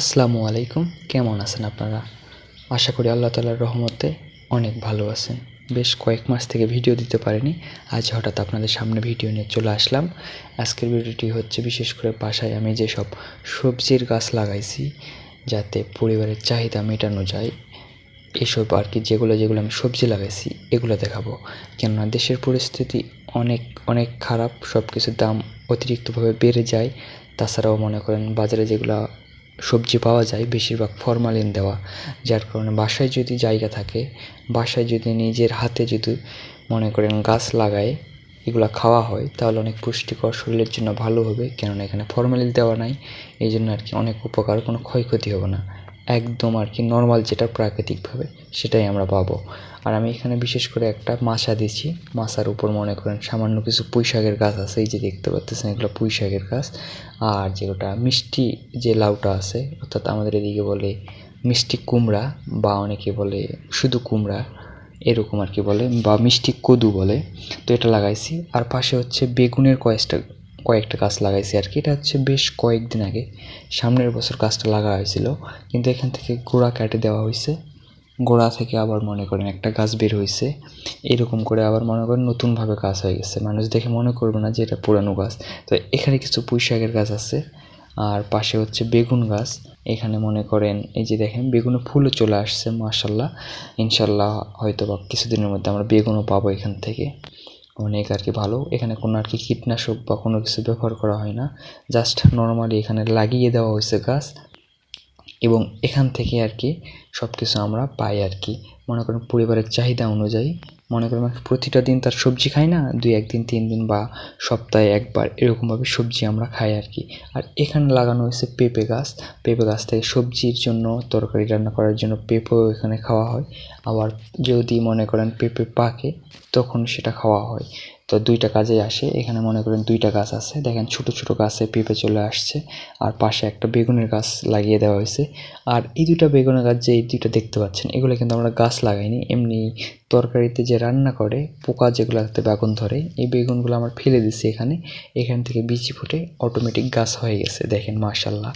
আসসালামু আলাইকুম। কেমন আছেন আপনারা? আশা করি আল্লাহ তালার রহমতে অনেক ভালো আছেন। বেশ কয়েক মাস থেকে ভিডিও দিতে পারিনি। আজ হঠাৎ আপনাদের সামনে ভিডিও নিয়ে চলে আসলাম। আজকের ভিডিওটি হচ্ছে বিশেষ করে বাসায় আমি যেসব সবজির গাছ লাগাইছি, যাতে পরিবারের চাহিদা মেটানো যায়, এসব আর কি যেগুলো যেগুলো আমি সবজি লাগাইছি, এগুলো দেখাবো। কেননা দেশের পরিস্থিতি অনেক অনেক খারাপ সব কিছুর দাম অতিরিক্তভাবে বেড়ে যায়। তাছাড়াও মনে করেন বাজারে যেগুলো সবজি পাওয়া যায় বেশিরভাগ ফরমালিন দেওয়া, যার কারণে বাসায় যদি জায়গা থাকে, বাসায় যদি নিজের হাতে যদি মনে করেন গাছ লাগায়, এগুলো খাওয়া হয়, তাহলে অনেক পুষ্টিকর শরীরের জন্য ভালো হবে। কেননা এখানে ফরমালিন দেওয়া নাই, এই জন্য আর কি অনেক উপকার, কোনো ক্ষয়ক্ষতি হবে না। একদম আর কি নর্মাল যেটা প্রাকৃতিকভাবে, সেটাই আমরা পাবো। আর আমি এখানে বিশেষ করে একটা মাছা দিছি মাছার উপর মনে করেন সামান্য কিছু পুঁই শাকের গাছ আছে, এই যে দেখতে পাচ্ছেন এগুলো পুঁই শাকের গাছ। আর যেটা মিষ্টি যে লাউটা আছে, অর্থাৎ আমাদের এদিকে বলে মিষ্টি কুমড়া বা অনেকে বলে শুধু কুমড়া, এরকম আর কি বলে, বা মিষ্টি কদু বলে। তো এটা লাগাইছি। আর পাশে হচ্ছে বেগুনের কয়েকটা কয়েকটা গাছ লাগাইছি আর কি। এটা হচ্ছে বেশ কয়েকদিন আগে। সামনের বছর গাছটা লাগা হয়েছিল। কিন্তু এখান থেকে গোড়া কেটে দেওয়া হয়েছে। গোড়া থেকে আবার মনে করেন একটা গাছ বের হয়েছে। এরকম করে আবার মনে করেন নতুনভাবে গাছ হয়ে গেছে। মানুষ দেখে মনে করবে না যে এটা পুরানো গাছ। তো এখানে কিছু পুঁই শাকের গাছ আছে। আর পাশে হচ্ছে বেগুন গাছ। এখানে মনে করেন এই যে দেখেন, বেগুনে ফুলও চলে আসছে, মাশাল্লাহ। ইনশাল্লাহ হয়তো বা কিছুদিনের মধ্যে আমরা বেগুনও পাবো এখান থেকে। অনেক আর কি ভালো। এখানে কোনো আর কি কীটনাশক বা কোনো কিছু ব্যবহার করা হয় না। জাস্ট নর্মালি এখানে লাগিয়ে দেওয়া হয়েছে গাছ এবং এখান থেকে আর কি সব কিছু আমরা পাই আর কি। মনে করেন পরিবারের চাহিদা অনুযায়ী, মনে করেন প্রতিটা দিন তার সবজি খাই না, দুই একদিন, তিন দিন বা সপ্তাহে একবার এরকমভাবে সবজি আমরা খাই আর কি। আর এখানে লাগানো হয়েছে পেঁপে গাছ। পেঁপে গাছ থেকে সবজির জন্য তরকারি রান্না করার জন্য পেঁপেও এখানে খাওয়া হয়। আবার যদি মনে করেন পেঁপে পাকে, তখন সেটা খাওয়া হয়। তো দুইটা কাজে আসে। এখানে মনে করেন দুইটা গাছ আছে। দেখেন ছোট ছোট গাছে পেঁপে চলে আসছে। আর পাশে একটা বেগুনের গাছ লাগিয়ে দেওয়া হয়েছে। আর এই দুইটা বেগুনের গাছ যে দুইটা দেখতে পাচ্ছেন। এগুলো কিন্তু আমরা গাছ লাগাইনি। এমনি তরকারিতে যে রান্না করে, পোকা যেগুলোতে বেগুন ধরে, এই বেগুনগুলো আমরা ফেলে দিচ্ছি এখানে। এখান থেকে বিচি ফুটে অটোমেটিক গাছ হয়ে গেছে। দেখেন মার্শাল্লাহ